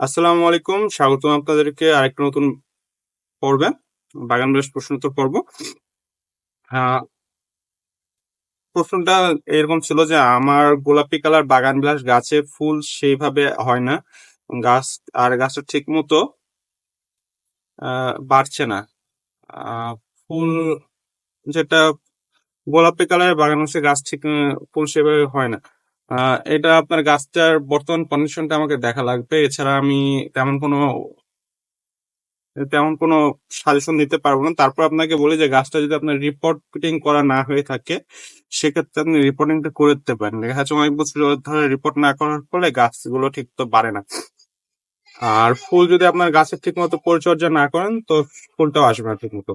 আসসালামু আলাইকুম। স্বাগতম আপনাদেরকে আরেকটা নতুন পর্বে বাগান বিলাস প্রশ্নোত্তর পর্ব। আহ, প্রশ্নটা এরকম ছিল যে আমার গোলাপি কালার বাগান বিলাস গাছে ফুল সেইভাবে হয় না। গাছ আর গাছটা ঠিক মতো বাড়ছে না। ফুল যেটা গোলাপি কালারের বাগান গাছ ঠিক ফুল সেভাবে হয় না। এটা আপনার গাছটার বর্তমান কন্ডিশনটা আমাকে দেখা লাগবে। এছাড়া আমি তেমন কোনো তেমন কোনো সাজেশন দিতে পারব না। তারপর আপনাকে বলি যে, গাছটা যদি আপনার রিপোর্টিং করা না হয়ে থাকে, সেক্ষেত্রে আপনি রিপোর্টিংটা করে দিতে পারেন। দেখা যাচ্ছে অনেক বছর ধরে রিপোর্ট না করার ফলে গাছগুলো ঠিক তো বাড়ে না। আর ফুল যদি আপনার গাছের ঠিক মতো পরিচর্যা না করেন, তো ফুলটাও আসবে না ঠিক মতো